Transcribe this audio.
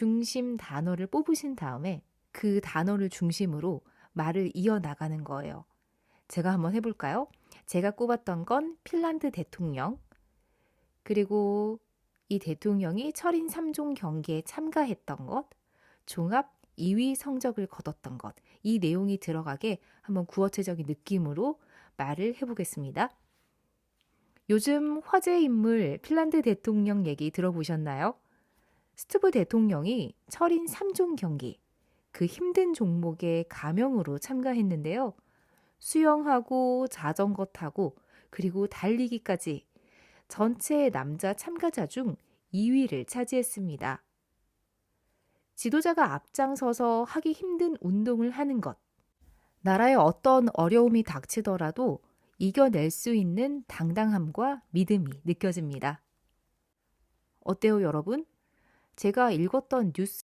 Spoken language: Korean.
중심 단어를 뽑으신 다음에 그 단어를 중심으로 말을 이어나가는 거예요. 제가 한번 해볼까요? 제가 꼽았던 건 핀란드 대통령, 그리고 이 대통령이 철인 3종 경기에 참가했던 것, 종합 2위 성적을 거뒀던 것, 이 내용이 들어가게 한번 구어체적인 느낌으로 말을 해보겠습니다. 요즘 화제 인물 핀란드 대통령 얘기 들어보셨나요? 스투브 대통령이 철인 3종 경기, 그 힘든 종목의 가명으로 참가했는데요. 수영하고 자전거 타고 그리고 달리기까지 전체 남자 참가자 중 2위를 차지했습니다. 지도자가 앞장서서 하기 힘든 운동을 하는 것. 나라에 어떤 어려움이 닥치더라도 이겨낼 수 있는 당당함과 믿음이 느껴집니다. 어때요, 여러분? 제가 읽었던 뉴스